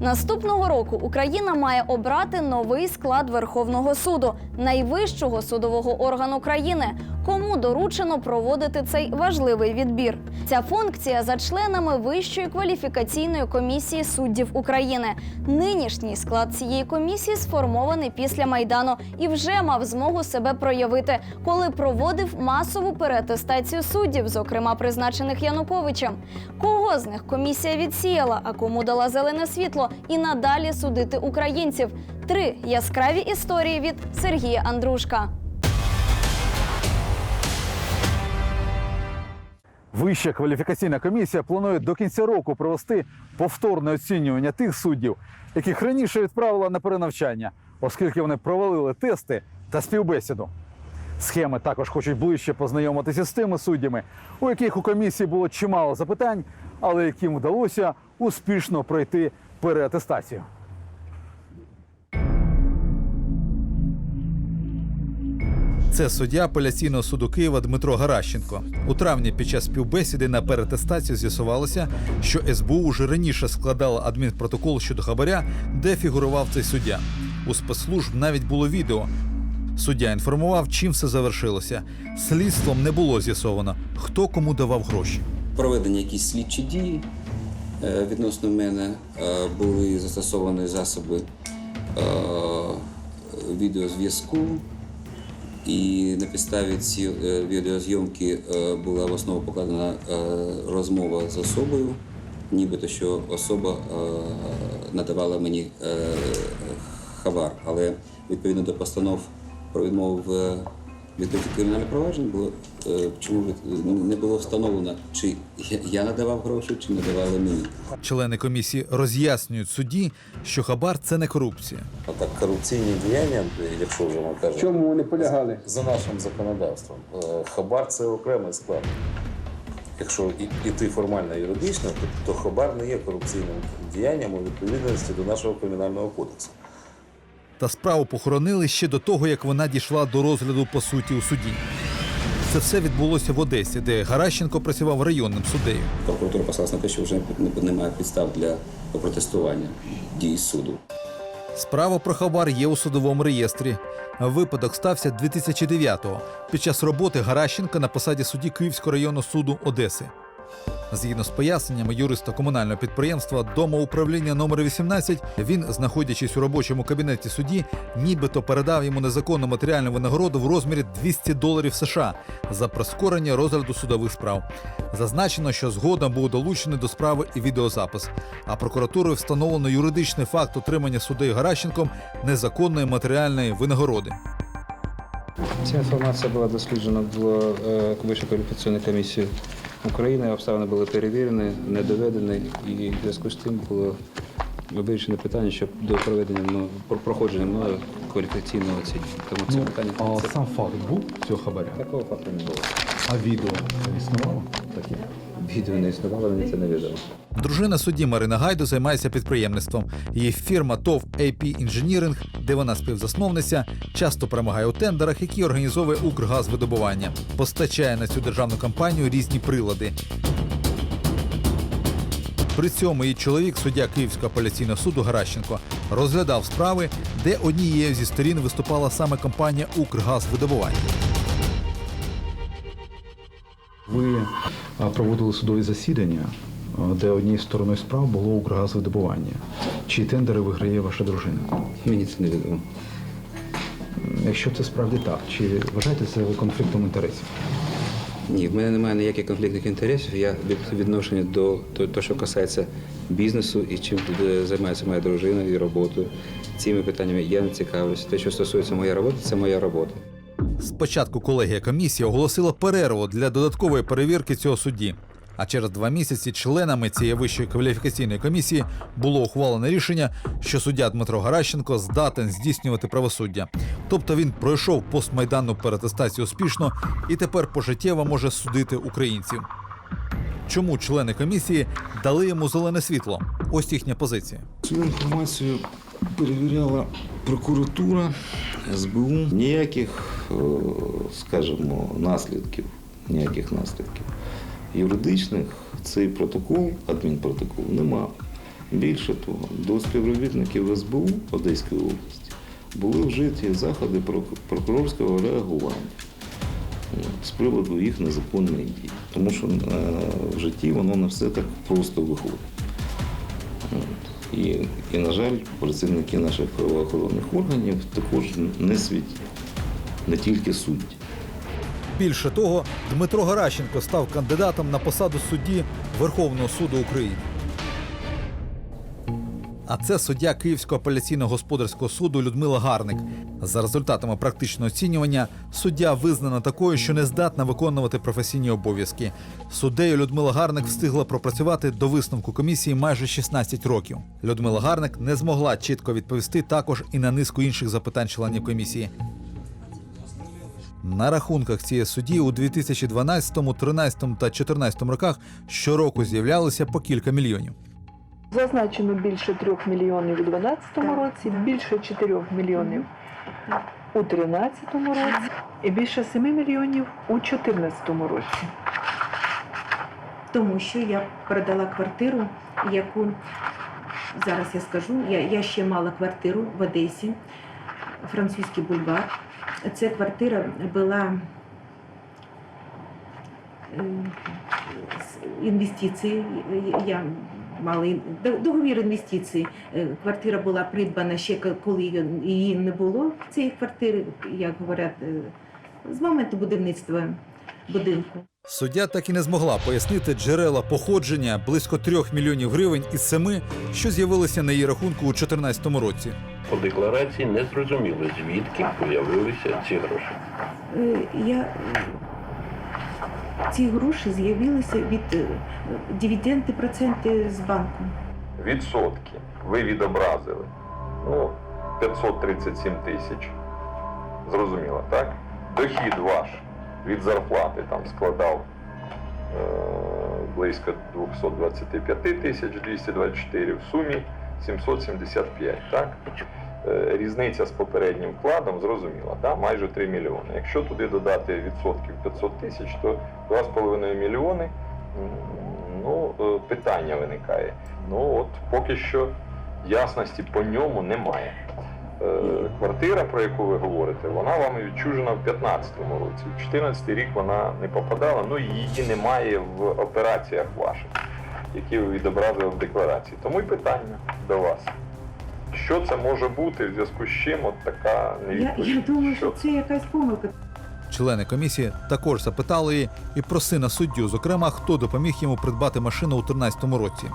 Наступного року Україна має обрати новий склад Верховного суду, найвищого судового органу країни. Кому доручено проводити цей важливий відбір? Ця функція за членами Вищої кваліфікаційної комісії суддів України. Нинішній склад цієї комісії сформований після майдану і вже мав змогу себе проявити, коли проводив масову переатестацію суддів, зокрема призначених Януковичем. Кого з них комісія відсіяла, а кому дала зелене світло і надалі судити українців? Три яскраві історії від Сергія Андрушка. Вища кваліфікаційна комісія планує до кінця року провести повторне оцінювання тих суддів, яких раніше відправила на перенавчання, оскільки вони провалили тести та співбесіду. Схеми також хочуть ближче познайомитися з тими суддями, у яких у комісії було чимало запитань, але яким вдалося успішно пройти переатестацію. Це суддя апеляційного суду Києва Дмитро Гаращенко. У травні під час співбесіди на перетестацію з'ясувалося, що СБУ уже раніше складала адмінпротокол щодо хабаря, де фігурував цей суддя. У спецслужб навіть було відео. Суддя інформував, чим все завершилося. Слідством не було з'ясовано, хто кому давав гроші. проведені якісь слідчі дії е, відносно мене, е, були застосовані засоби е, відеозв'язку, і на підставі цієї відеозйомки е, була в основу покладена е, розмова з особою, нібито що особа е, надавала мені е, хабар, але відповідно до постанов про відмову в відкритті кримінальне провадження було е, чому від- не було встановлено, чи я- я надавав гроші, чи надавали мені. Члени комісії роз'яснюють судді, що хабар це не корупція. А так корупційні діяння, якщо вже ми кажемо, В чому вони полягали? за нашим законодавством, е, хабар це окремий склад. Якщо і- іти формально юридично, то, то хабар не є корупційним діянням у відповідності до нашого кримінального кодексу. Та справу похоронили ще до того, як вона дійшла до розгляду по суті у суді. Це все відбулося в Одесі, де Гаращенко працював районним суддею. Прокуратура послалась на те, що вже немає підстав для протестування дій суду. Справа про хабар є у судовому реєстрі. Випадок стався 2009-го під час роботи Гаращенка на посаді судді Київського районного суду Одеси. Згідно з поясненнями юриста комунального підприємства домоуправління номер 18 він, знаходячись у робочому кабінеті судді, нібито передав йому незаконну матеріальну винагороду в розмірі 200 доларів США за прискорення розгляду судових справ. Зазначено, що згодом був долучений до справи і відеозапис. А прокуратурою встановлено юридичний факт отримання суддею Гаращенком незаконної матеріальної винагороди. Ця інформація була досліджена в е, Вищою кваліфікаційною комісією України. Обставини були перевірені, не доведені, і в зв'язку з тим було вирішено питання, щоб до проведення ну, про проходження мною кваліфікаційного оцінювання. Тому це питання це- сам факт був цього хабаря, такого факту не було. а відео існувало таке. Відео не існувало, мені це не відомо. Дружина судді Марина Гайду займається підприємництвом. Її фірма ТОВ AP Engineering, де вона співзасновниця, часто перемагає у тендерах, які організовує Укргазвидобування. Постачає на цю державну компанію різні прилади. При цьому її чоловік, суддя Київського апеляційного суду Гаращенко, розглядав справи, де однією зі сторін виступала саме компанія Укргазвидобування. Ви проводили судові засідання, де однією стороною справ було Укргазвидобування. Чи тендери виграє ваша дружина? Мені це не відомо. Якщо це справді так, чи вважаєте це конфліктом інтересів? Ні, в мене немає ніяких конфліктних інтересів. Я від відношення до того, що касається бізнесу і чим е, займається моя дружина і роботою. Цими питаннями я не цікавлюся. Те, що стосується моєї роботи, це моя робота. Спочатку колегія комісії оголосила перерву для додаткової перевірки цього судді. А через два місяці членами цієї вищої кваліфікаційної комісії було ухвалене рішення, що суддя Дмитро Гаращенко здатен здійснювати правосуддя. Тобто він пройшов постмайданну перетестацію успішно і тепер пожиттєво може судити українців. Чому члени комісії дали йому зелене світло? Ось їхня позиція. Цю інформацію перевіряла прокуратура, СБУ. Ніяких, е, скажімо, наслідків, ніяких наслідків. Юридичних цей протокол, адмінпротокол, нема. Більше того, до співробітників СБУ Одеської області були вжиті заходи прокурорського реагування з приводу їх незаконної дії. Тому що е, в житті воно не все так просто виходить. І, і, на жаль, працівники наших правоохоронних органів також не світі, не тільки судді. Більше того, Дмитро Гаращенко став кандидатом на посаду судді Верховного суду України. А це суддя Київського апеляційного господарського суду Людмила Гарник. За результатами практичного оцінювання суддя визнана такою, що не здатна виконувати професійні обов'язки. Суддею Людмила Гарник встигла пропрацювати до висновку комісії майже 16 років. Людмила Гарник не змогла чітко відповісти також і на низку інших запитань членів комісії. На рахунках цієї судді у 2012, 2013 та 2014 роках щороку з'являлося по кілька мільйонів. Зазначено більше 3 мільйонів у 2012 році, більше 4 мільйонів у 2013 році і більше 7 мільйонів у 2014 році. тому що я продала квартиру, яку зараз я скажу. Я, я ще мала квартиру в Одесі, французький бульвар. Ця квартира була е, з інвестиції. Я до- договір інвестицій. Е, Квартира була придбана ще коли її- не було цієї квартири, як говорять, е, з моменту будівництва будинку. Суддя так і не змогла пояснити джерела походження близько 3 мільйонів гривень із семи, що з'явилися на її рахунку у 2014 році. По декларації не зрозуміло, звідки появилися ці гроші. Е, Я ці гроші з'явилися від е, дивіденди проценти з банку. відсотки ви відобразили. Ну, 537 тисяч. Зрозуміло, так? Дохід ваш від зарплати там складав е, близько 225 тисяч 224 в сумі 775, так? Е, Різниця з попереднім вкладом зрозуміла, так? майже 3 мільйони. Якщо туди додати відсотків 500 тисяч, то 2,5 мільйони. Ну, е, питання виникає. Ну от поки що ясності по ньому немає. Е, Квартира, про яку ви говорите, вона вам відчужена в 2015 році. В 2014 рік вона не попадала, ну її немає в операціях ваших, які ви відобразили в декларації. Тому і питання до вас. Що це може бути в зв'язку з чим от така Я, я думаю, що це якась помилка. Члени комісії також запитали її і про сина суддю, зокрема, хто допоміг йому придбати машину у 2013 році.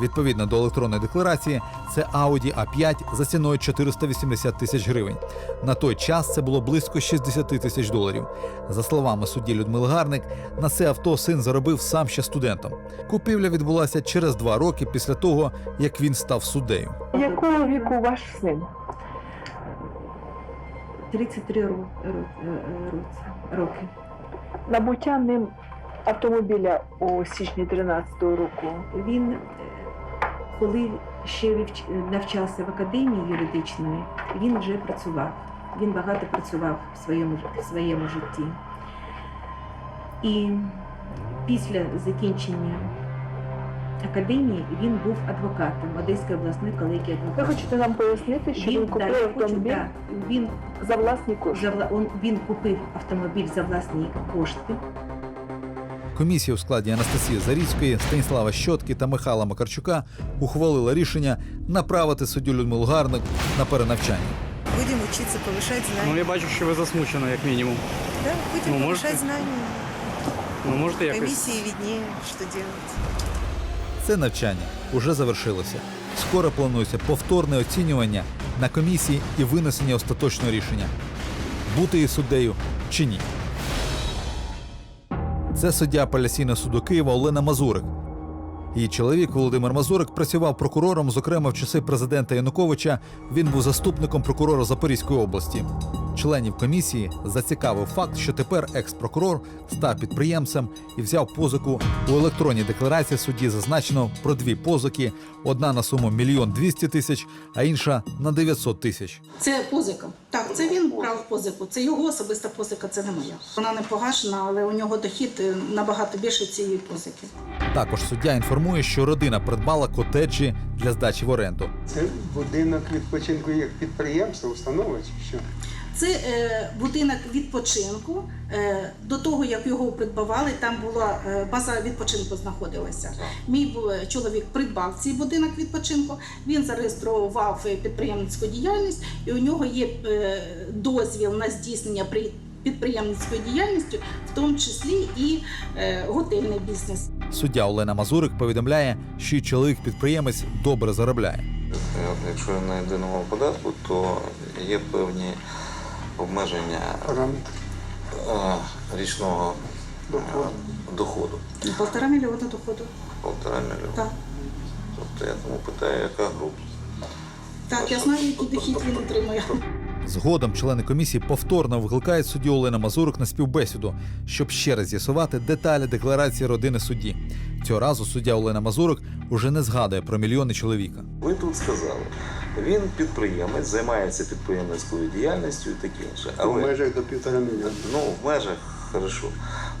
Відповідно до електронної декларації, це Audi A5 за ціною 480 тисяч гривень. На той час це було близько 60 тисяч доларів. За словами судді Людмили Гарник, на це авто син заробив сам ще студентом. Купівля відбулася через два роки після того, як він став суддею. Якого віку ваш син? 33 ро- ро- е, роки. Набуття ним автомобіля у січні 13-го року. Він, е, коли ще навчався в академії юридичної, він вже працював. Він багато працював в своєму, в своєму житті. І після закінчення академії він був адвокатом Одеської обласної колегії Ви адвокатів. хочете нам пояснити, що він да, купив я хочу, да, він за власні кошти? За он, він купив автомобіль за власні кошти. Комісія у складі Анастасії Заріцької, Станіслава Щотки та Михайла Макарчука ухвалила рішення направити суддю Людмилу Гарник на перенавчання. Будем учиться повышать Ну, я бачу, що ви засмучена, як мінімум. Да, будем ну, повышать можете? знания. Ну, можете якось. Комиссии виднее, что делать. Це навчання уже завершилося. Скоро планується повторне оцінювання на комісії і винесення остаточного рішення: бути її суддею чи ні. Це суддя апеляційного суду Києва Олена Мазурик. Її чоловік Володимир Мазурик працював прокурором, зокрема в часи президента Януковича. Він був заступником прокурора Запорізької області. Членів комісії зацікавив факт, що тепер екс-прокурор став підприємцем і взяв позику у електронній декларації судді зазначено про дві позики: одна на суму мільйон двісті тисяч, а інша на 900 тисяч. Це позика. Так, це він брав позику. Це його особиста позика, це не моя. Вона не погашена, але у нього дохід е, набагато більше цієї позики. Також суддя інформує. Інформує, що родина придбала котеджі для здачі в оренду. Це будинок відпочинку як підприємство, установа чи що? Це е, будинок відпочинку. Е, до того, як його придбавали, там була е, база відпочинку знаходилася. Мій бу- чоловік придбав цей будинок відпочинку, він зареєстрував е, підприємницьку діяльність, і у нього є е, дозвіл на здійснення при підприємницької діяльності, в тому числі і е, готельний бізнес. Суддя Олена Мазурик повідомляє, що чоловік-підприємець добре заробляє. Е, Якщо на єдиному податку, то є певні обмеження е, річного доходу. Полтора мільйона доходу. Полтора мільйона. Так. Тобто я тому питаю, яка група. Так, я знаю, який дохід він отримує. Згодом члени комісії повторно викликають суддю Олену Мазурик на співбесіду, щоб ще раз з'ясувати деталі декларації родини судді. Цього разу суддя Олена Мазурик уже не згадує про мільйони чоловіка. Ви тут сказали, він підприємець, займається підприємницькою діяльністю і таке інше. В Але межах до півтора мільйона. Ну, в межах хорошо.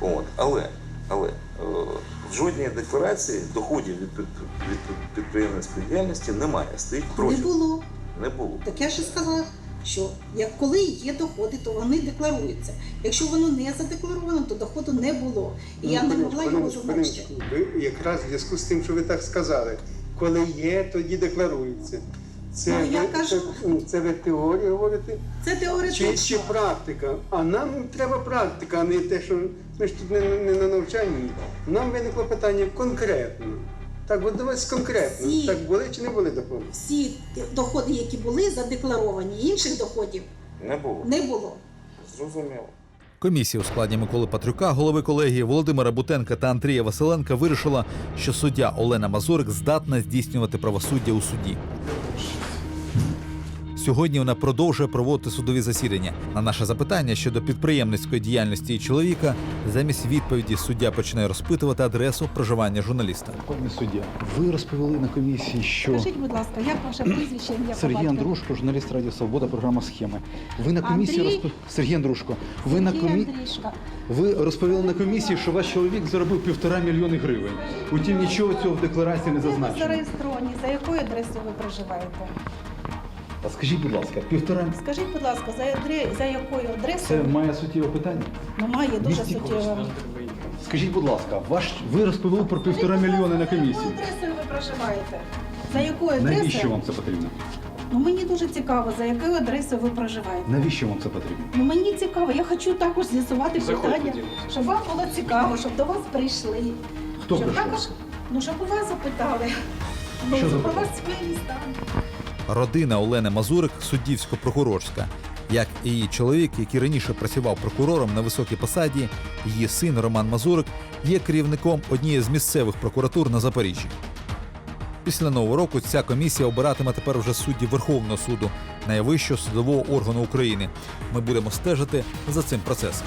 От. Але, але е, в жодній декларації доходів від, під- від підприємницької діяльності немає. Стоїть Не було. Не було. Так я ж сказала, що як коли є доходи, то вони декларуються. Якщо воно не задекларовано, то доходу не було. І я не могла його зазначити. Ви якраз в зв'язку з тим, що ви так сказали, коли є, тоді декларується. Це, Ну, я ви, кажу- це, це ви теорію говорите? Це Чи, чи практика? А нам треба практика, а не те, що ми ж тут не, не на навчанні. Нам виникло питання конкретно. Так, от давайте конкретно. Всі. Так були чи не були доходи? Всі доходи, які були задекларовані, інших доходів Не було. не було. Зрозуміло. Комісія у складі Миколи Патрюка, голови колегії Володимира Бутенка та Андрія Василенка вирішила, що суддя Олена Мазурик здатна здійснювати правосуддя у суді. Сьогодні вона продовжує проводити судові засідання. На наше запитання щодо підприємницької діяльності чоловіка, замість відповіді суддя починає розпитувати адресу проживання журналіста. Пане суддя, ви розповіли на комісії, що Скажіть, будь ласка, як ваше прізвище ім'я Сергій? Андрушко, журналіст Радіо Свобода, програма Схеми. Ви на комісії Андрій? розп... Сергій Андрушко. Ви на комі... Андрішка. ви розповіли на комісії, що ваш чоловік заробив півтора мільйони гривень. Утім, нічого цього в декларації не Де ви зазначено. зареєстровані? За якою адресою ви проживаєте? А скажіть, будь ласка, півтора Скажіть, будь ласка, за, адре- за якою це адресою? має суттєве питання. Ну, має дуже Місті суттєво. Скажіть, будь ласка, ваш ви розповіли про півтора мільйони на За комісії. якою адресою ви проживаєте? За якою адресою? Навіщо вам це потрібно? Ну мені дуже цікаво, за якою адресою ви проживаєте. Навіщо вам це потрібно? Ну мені цікаво, я хочу також з'ясувати питання, щоб вам було цікаво, щоб до вас прийшли. Хто щоб прийшов? також, ну щоб у вас запитали. Ну, Що про вас свої стан. Родина Олени Мазурик суддівсько-прокурорська. Як і її чоловік, який раніше працював прокурором на високій посаді, її син Роман Мазурик є керівником однієї з місцевих прокуратур на Запоріжжі. Після нового року ця комісія обиратиме тепер вже суддів Верховного суду, найвищого судового органу України. Ми будемо стежити за цим процесом.